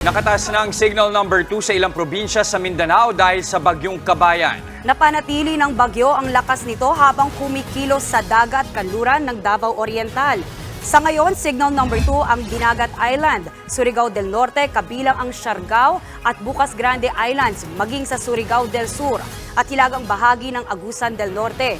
Nakataas na ang signal number 2 sa ilang probinsya sa Mindanao dahil sa bagyong kabayan. Napanatili ng bagyo ang lakas nito habang kumikilos sa dagat kanluran ng Davao Oriental. Sa ngayon, signal number 2 ang Dinagat Island, Surigao del Norte, kabilang ang Siargao at Bukas Grande Islands, maging sa Surigao del Sur at hilagang bahagi ng Agusan del Norte.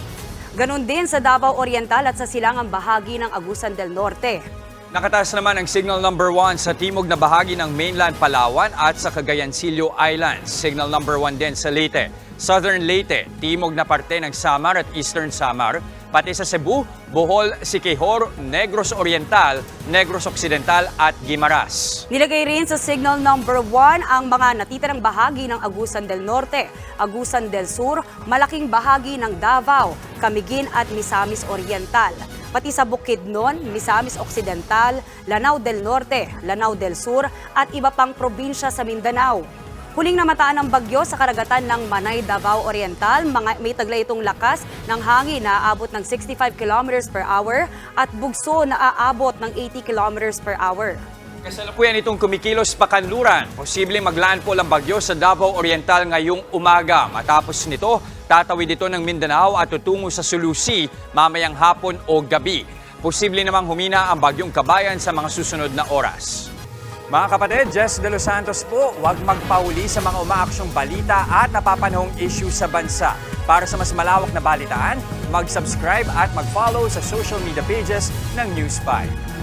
Ganon din sa Davao Oriental at sa silangang bahagi ng Agusan del Norte. Nakataas naman ang signal number 1 sa timog na bahagi ng mainland Palawan at sa Cagayancillo Islands. Signal number 1 din sa Leyte, Southern Leyte, timog na parte ng Samar at Eastern Samar, pati sa Cebu, Bohol, Siquijor, Negros Oriental, Negros Occidental at Guimaras. Nilagay rin sa signal number 1 ang mga natitirang bahagi ng Agusan del Norte, Agusan del Sur, malaking bahagi ng Davao, Camiguin at Misamis Oriental. Pati sa Bukidnon, Misamis Occidental, Lanao del Norte, Lanao del Sur at iba pang probinsya sa Mindanao. Huling namataan ng bagyo sa karagatan ng Manay, Davao Oriental, mga, may taglay itong lakas ng hangin na aabot ng 65 kilometers per hour at bugso na aabot ng 80 kilometers per hour. Kasalukuyan itong kumikilos pa kanluran. Posibleng maglandfall ang bagyo sa Davao Oriental ngayong umaga. Matapos nito, tatawid ito ng Mindanao at tutungo sa Sulusi mamayang hapon o gabi. Posible namang humina ang bagyong kabayan sa mga susunod na oras. Mga kapatid, Jess De Los Santos po, huwag magpauli sa mga umaaksyong balita at napapanahong issue sa bansa. Para sa mas malawak na balitaan, mag-subscribe at mag-follow sa social media pages ng News 5.